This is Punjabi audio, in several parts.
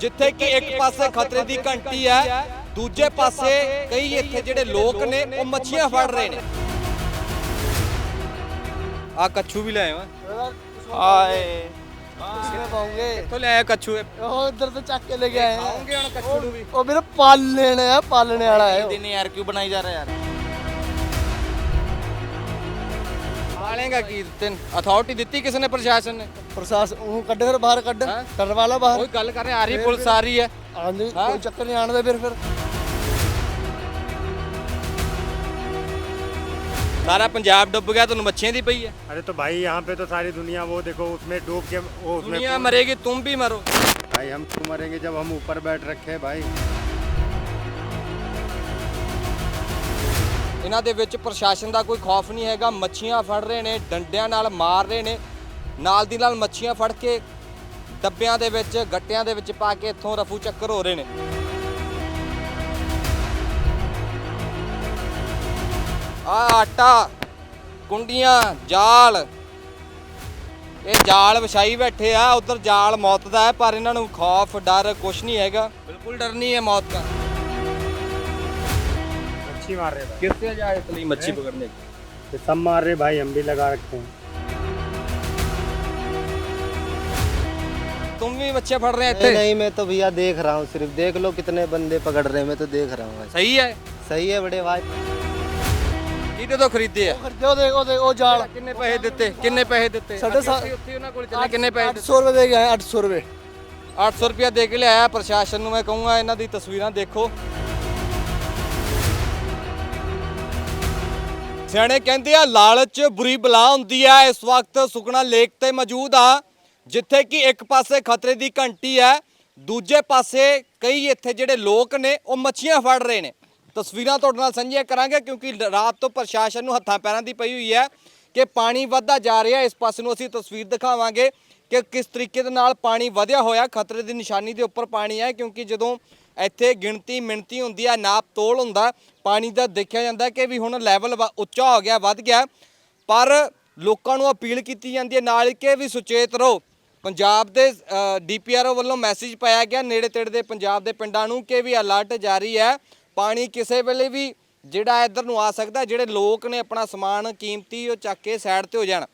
ਜਿੱਥੇ ਕਿ ਇੱਕ ਪਾਸੇ ਖਤਰੇ ਦੀ ਘੰਟੀ ਹੈ ਦੂਜੇ ਪਾਸੇ ਕਈ ਇੱਥੇ ਜਿਹੜੇ ਲੋਕ ਨੇ ਉਹ ਮੱਛੀਆਂ ਫੜ ਰਹੇ ਨੇ। ਆ ਕੱਛੂ ਵੀ ਲੈ ਆਇਆ ਆਏ ਕਿੱਥੇ ਲੈ ਆਇਆ ਕੱਛੂ। ਉਹ ਉਧਰ ਤੋਂ ਚੱਕ ਕੇ ਲੈ ਕੇ ਆਏ ਆਉਂਗੇ ਹੁਣ ਕੱਛੂ ਨੂੰ ਵੀ? ਉਹ ਮੇਰੇ ਪਾਲ ਆ ਪਾਲਣੇ ਵਾਲਾ ਹੈ ਦਿਨ ਯਾਰ ਬਣਾਈ ਜਾ ਰਿਹਾ है यार ਪਾਲੇਗਾ ਕੀ ਤੈਨ ਅਥਾਰਟੀ ਦਿੱਤੀ ਕਿਸੇ ਨੇ ਪ੍ਰਸ਼ਾਸਨ ਨੇ ਪ੍ਰਸ਼ਾਸਨ ਉਹ ਕੱਢ ਫਿਰ ਬਾਹਰ ਕੱਢ ਹੈਂ? ਕਰਨ ਵਾਲਾ ਬਾਹਰ ਕੋਈ ਗੱਲ ਕਰ ਰਹੇ ਆ ਰਹੀ ਪੁਲਿਸ ਆ ਰਹੀ ਹੈ ਆਂਦੀ ਹੈਂ? ਕੋਈ ਚੱਕਰ ਨਹੀਂ ਆਣਦੇ ਫਿਰ ਫਿਰ ਸਾਰਾ ਪੰਜਾਬ ਡੁੱਬ ਗਿਆ ਤੁਹਾਨੂੰ ਮੱਛੀਆਂ ਦੀ ਪਈ ਹੈ अरे तो भाई यहाँ पे तो सारी दुनिया वो देखो उसमें डूब के वो उसमें ਦੁਨੀਆ ਮਰੇਗੀ ਤੁਮ ਵੀ ਮਰੋ भाई हम क्यों मरेंगे जब हम ऊपर बैठ रखे हैं भाई ਇਹਨਾਂ ਦੇ ਵਿੱਚ ਪ੍ਰਸ਼ਾਸਨ ਦਾ ਕੋਈ ਖੌਫ ਨਹੀਂ ਹੈਗਾ। ਮੱਛੀਆਂ ਫੜ ਰਹੇ ਨੇ, ਡੰਡਿਆਂ ਨਾਲ ਮਾਰ ਰਹੇ ਨੇ। ਨਾਲ ਦੀ ਨਾਲ ਮੱਛੀਆਂ ਫੜ ਕੇ ਡੱਬਿਆਂ ਦੇ ਵਿੱਚ, ਗੱਟਿਆਂ ਦੇ ਵਿੱਚ ਪਾ ਕੇ ਇੱਥੋਂ ਰਫੂ ਚੱਕਰ ਹੋ ਰਹੇ ਨੇ। ਆ ਆਟਾ, ਕੁੰਡੀਆਂ, ਜਾਲ। ਇਹ ਜਾਲ ਵਿਛਾਈ ਬੈਠੇ ਆ, ਉਧਰ ਜਾਲ ਮੌਤ ਦਾ ਹੈ, ਪਰ ਇਹਨਾਂ ਨੂੰ ਖੌਫ, ਡਰ ਕੁਛ ਨਹੀਂ ਹੈਗਾ। ਬਿਲਕੁਲ ਡਰ ਨਹੀਂ ਹੈ ਮੌਤ ਦਾ। मच्छी मार रहे भाई किससे जाए इसलिए मच्छी पकड़ने ये सब मार रहे भाई हम भी लगा रखे हैं तुम भी मच्छियां फड़ रहे हैं नहीं इतने नहीं मैं तो भैया देख रहा हूँ सिर्फ देख लो कितने बंदे पकड़ रहे हैं मैं तो देख रहा हूँ सही है सही है बड़े भाई ਕਿਹਦੇ ਤੋਂ ਖਰੀਦੇ ਆ ਉਹ ਦੇਖ ਉਹ ਦੇਖ ਉਹ ਜਾਲ ਕਿੰਨੇ ਪੈਸੇ ਦਿੱਤੇ ਕਿੰਨੇ ਪੈਸੇ ਦਿੱਤੇ ਸਾਢੇ ਸੱਤ- ਉੱਥੇ- ਉੱਥੇ ਉਹਨਾਂ ਕੋਲ ਚੱਲੇ ਕਿੰਨੇ ਪੈਸੇ 800 ਰੁਪਏ ਦੇ ਗਏ 800 ਰੁਪਏ 800 ਰੁਪਇਆ ਦੇ ਕੇ ਲਿਆਇਆ ਪ੍ਰਸ਼ਾਸਨ ਨੂੰ ਮੈਂ ਕਹੂੰਗਾ ਇਹਨਾਂ ਦੀ ਤਸਵੀਰਾਂ ਦੇਖੋ ਸਿਆਣੇ ਕਹਿੰਦੇ ਆ, ਲਾਲਚ ਬੁਰੀ ਬਲਾ ਹੁੰਦੀ ਆ। ਇਸ ਵਕਤ ਸੁਖਣਾ ਲੇਕ ਤੇ ਮੌਜੂਦ ਆ, ਜਿੱਥੇ ਕਿ ਇੱਕ ਪਾਸੇ ਖਤਰੇ ਦੀ ਘੰਟੀ ਹੈ ਦੂਜੇ ਪਾਸੇ ਕਈ ਇੱਥੇ ਜਿਹੜੇ ਲੋਕ ਨੇ, ਉਹ ਮੱਛੀਆਂ ਫੜ ਰਹੇ ਨੇ। ਤਸਵੀਰਾਂ ਤੁਹਾਡੇ ਨਾਲ ਸਾਂਝੀਆਂ ਕਰਾਂਗੇ, ਕਿਉਂਕਿ ਰਾਤ ਤੋਂ ਪ੍ਰਸ਼ਾਸਨ ਨੂੰ ਹੱਥਾਂ ਪੈਰਾਂ ਦੀ ਪਈ ਹੋਈ ਹੈ ਕਿ ਪਾਣੀ ਵੱਧਦਾ ਜਾ ਰਿਹਾ। ਇਸ ਪਾਸੇ ਨੂੰ ਅਸੀਂ ਤਸਵੀਰ ਦਿਖਾਵਾਂਗੇ ਕਿ ਕਿਸ ਤਰੀਕੇ ਦੇ ਨਾਲ ਪਾਣੀ ਵਧਿਆ ਹੋਇਆ। ਖਤਰੇ ਦੀ ਨਿਸ਼ਾਨੀ ਦੇ ਉੱਪਰ ਪਾਣੀ ਹੈ ਕਿਉਂਕਿ ਜਦੋਂ ਇੱਥੇ ਗਿਣਤੀ ਮਿਣਤੀ ਹੁੰਦੀ ਹੈ ਨਾਪ ਤੋਲ ਹੁੰਦਾ ਪਾਣੀ ਦਾ ਦੇਖਿਆ ਜਾਂਦਾ ਕਿ ਵੀ ਹੁਣ ਲੈਵਲ ਉੱਚਾ ਹੋ ਗਿਆ, ਵੱਧ ਗਿਆ। ਪਰ ਲੋਕਾਂ ਨੂੰ ਅਪੀਲ ਕੀਤੀ ਜਾਂਦੀ ਹੈ, ਨਾਲ ਕਿ ਵੀ ਸੁਚੇਤ ਰਹੋ। ਪੰਜਾਬ ਦੇ ਡੀਪੀਆਰਓ ਵੱਲੋਂ ਮੈਸੇਜ ਪਾਇਆ ਗਿਆ ਨੇੜੇ ਤੇੜੇ ਦੇ ਪੰਜਾਬ ਦੇ ਪਿੰਡਾਂ ਨੂੰ ਕਿ ਵੀ ਅਲਰਟ ਜਾਰੀ ਹੈ। ਪਾਣੀ ਕਿਸੇ ਵੇਲੇ ਵੀ ਜਿਹੜਾ ਇੱਧਰ ਨੂੰ ਆ ਸਕਦਾ, ਜਿਹੜੇ ਲੋਕ ਨੇ ਆਪਣਾ ਸਮਾਨ ਕੀਮਤੀ ਉਹ ਚੱਕ ਕੇ ਸਾਈਡ ਤੇ ਹੋ ਜਾਣ।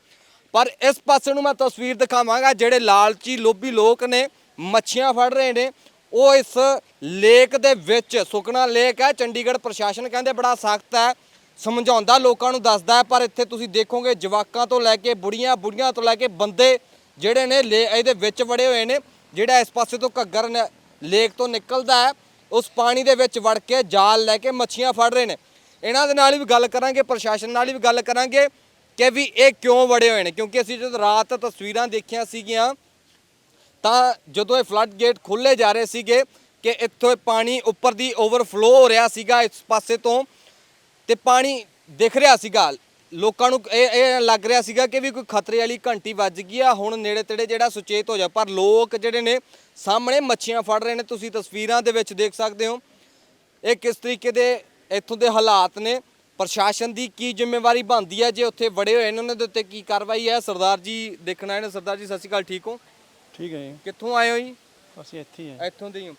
ਪਰ ਇਸ ਪਾਸੇ ਨੂੰ ਮੈਂ ਤਸਵੀਰ ਦਿਖਾਵਾਂਗਾ, ਜਿਹੜੇ ਲਾਲਚੀ ਲੋਭੀ ਲੋਕ ਨੇ, ਮੱਛੀਆਂ ਫੜ ਰਹੇ ਨੇ। ਉਹ ਇਸ ਲੇਕ ਦੇ ਵਿੱਚ ਸੁਕਣਾ ਲੇਕ ਹੈ, ਚੰਡੀਗੜ੍ਹ ਪ੍ਰਸ਼ਾਸਨ ਕਹਿੰਦੇ ਬੜਾ ਸਖਤ ਹੈ, ਸਮਝਾਉਂਦਾ ਲੋਕਾਂ ਨੂੰ, ਦੱਸਦਾ ਹੈ, ਪਰ ਇੱਥੇ ਤੁਸੀਂ ਦੇਖੋਗੇ ਜਵਾਕਾਂ ਤੋਂ ਲੈ ਕੇ ਬੁੜੀਆਂ ਬੁੜੀਆਂ ਤੋਂ ਲੈ ਕੇ ਬੰਦੇ ਜਿਹੜੇ ਨੇ ਲੇ, ਇਹਦੇ ਵਿੱਚ ਵੜੇ ਹੋਏ ਨੇ, ਜਿਹੜਾ ਇਸ ਪਾਸੇ ਤੋਂ ਘੱਗਰ ਲੇਕ ਤੋਂ ਨਿਕਲਦਾ ਹੈ, ਉਸ ਪਾਣੀ ਦੇ ਵਿੱਚ ਵੜ ਕੇ ਜਾਲ ਲੈ ਕੇ ਮੱਛੀਆਂ ਫੜ ਰਹੇ ਨੇ। ਇਹਨਾਂ ਦੇ ਨਾਲ ਵੀ ਗੱਲ ਕਰਾਂਗੇ, ਪ੍ਰਸ਼ਾਸਨ ਨਾਲ ਵੀ ਗੱਲ ਕਰਾਂਗੇ ਕਿ ਵੀ ਇਹ ਕਿਉਂ ਵੜੇ ਹੋਏ ਨੇ, ਕਿਉਂਕਿ ਅਸੀਂ ਜਦੋਂ ਰਾਤ ਤਸਵੀਰਾਂ ਦੇਖੀਆਂ ਸੀਗੀਆਂ ਤਾਂ ਜਦੋਂ ਇਹ ਫਲੱਡ ਗੇਟ ਖੁੱਲੇ ਜਾ ਰਹੇ ਸੀਗੇ ਕਿ ਇੱਥੋਂ ਇਹ ਪਾਣੀ ਉੱਪਰ ਦੀ ਓਵਰਫਲੋ ਹੋ ਰਿਹਾ ਸੀਗਾ ਇਸ ਪਾਸੇ ਤੋਂ, ਤੇ ਪਾਣੀ ਦਿਖ ਰਿਹਾ ਸੀਗਾ। ਲੋਕਾਂ ਨੂੰ ਇਹ ਇਹ ਲੱਗ ਰਿਹਾ ਸੀਗਾ ਕਿ ਵੀ ਕੋਈ ਖਤਰੇ ਵਾਲੀ ਘੰਟੀ ਵੱਜ ਗਈ ਆ, ਹੁਣ ਨੇੜੇ ਤੇੜੇ ਜਿਹੜਾ ਸੁਚੇਤ ਹੋ ਜਾ। ਪਰ ਲੋਕ ਜਿਹੜੇ ਨੇ, ਸਾਹਮਣੇ ਮੱਛੀਆਂ ਫੜ ਰਹੇ ਨੇ, ਤੁਸੀਂ ਤਸਵੀਰਾਂ ਦੇ ਵਿੱਚ ਦੇਖ ਸਕਦੇ ਹੋ। ਇਹ ਕਿਸ ਤਰੀਕੇ ਦੇ ਇੱਥੋਂ ਦੇ ਹਾਲਾਤ ਨੇ? ਪ੍ਰਸ਼ਾਸਨ ਦੀ ਕੀ ਜ਼ਿੰਮੇਵਾਰੀ ਬਣਦੀ ਹੈ ਜੇ ਉੱਥੇ ਵੜੇ ਹੋਏ ਨੇ, ਉਹਨਾਂ ਦੇ ਉੱਤੇ ਕੀ ਕਾਰਵਾਈ ਹੈ? ਸਰਦਾਰ ਜੀ ਦੇਖਣਾ ਹੈ ਸਰਦਾਰ ਜੀ, ਸਤਿ ਸ਼੍ਰੀ ਅਕਾਲ, ਠੀਕ ਹੋ? ਠੀਕ ਹੈ ਜੀ। ਕਿੱਥੋਂ ਆਏ ਹੋ ਜੀ? ਅਸੀਂ ਇੱਥੇ ਹੀ ਹਾਂ। ਇੱਥੋਂ ਦੇ ਹੀ ਹੋ।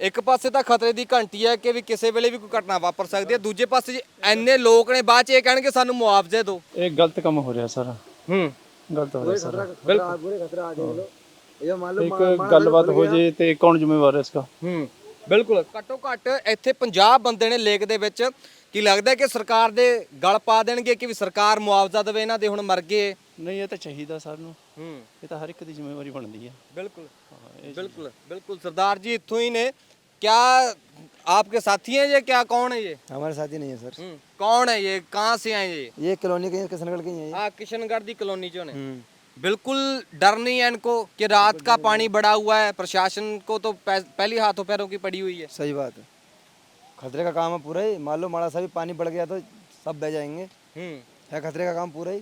ਇੱਕ ਪਾਸੇ ਤਾਂ ਖਤਰੇ ਦੀ ਘੰਟੀ ਹੈ ਕਿ ਵੀ ਕਿਸੇ ਵੇਲੇ ਵੀ ਕੋਈ ਘਟਨਾ ਵਾਪਰ ਸਕਦੀ ਹੈ। ਦੂਜੇ ਪਾਸੇ ਜੇ ਐਨੇ ਲੋਕ ਨੇ ਬਾਅਦ ਚ ਇਹ ਕਹਿਣਗੇ ਸਾਨੂੰ ਮੁਆਵਜ਼ੇ ਦਿਓ। ਇਹ ਗਲਤ ਕੰਮ ਹੋ ਰਿਹਾ ਸਰ। ਹੂੰ। ਗਲਤ ਹੋ ਰਿਹਾ ਸਰ। ਬਿਲਕੁਲ ਇੱਕ ਗੱਲਬਾਤ ਹੋ ਜੇ ਤੇ ਕੌਣ ਜ਼ਿੰਮੇਵਾਰ ਹੈ ਇਸਕਾ ਹੂੰ। ਬਿਲਕੁਲ। ਘੱਟੋ ਘੱਟ ਇੱਥੇ 50 ਬੰਦੇ ਨੇ ਲੇਕ ਦੇ ਵਿੱਚ। ਕੀ ਲੱਗਦਾ ਹੈ ਕਿ ਸਰਕਾਰ ਦੇ ਗਲ ਪਾ ਦੇਣਗੇ ਕਿ ਵੀ ਸਰਕਾਰ ਮੁਆਵਜ਼ਾ ਦੇਵੇ ਇਹਨਾਂ ਦੇ ਹੁਣ ਮਰ ਗਏ। ਨਹੀਂ ਇਹ ਤਾਂ ਚਾਹੀਦਾ ਸਰ ਨੂੰ ਹੂੰ ਇਹ ਤਾਂ ਹਰ ਇੱਕ ਦੀ ਜ਼ਿੰਮੇਵਾਰੀ ਬਣਦੀ ਹੈ बिल्कुल बिल्कुल बिल्कुल सरदार जी इतों ही ने क्या आपके साथी हैं ये क्या कौन है ये हमारे साथी नहीं है सर हम्म, कौन है ये कहाँ से आए ये ये कॉलोनी के किशनगढ़ के ही है हाँ किशनगढ़ दी कॉलोनी जो ने बिल्कुल डर नहीं है इनको कि रात का पानी बढ़ा हुआ है प्रशासन को तो पह- पहली हाथों पैरों की पड़ी हुई है सही बात है खतरे का काम है पूरा ही मान लो माड़ा सा भी पानी बढ़ गया तो सब बह जाएंगे हम्म है खतरे का काम पूरा ही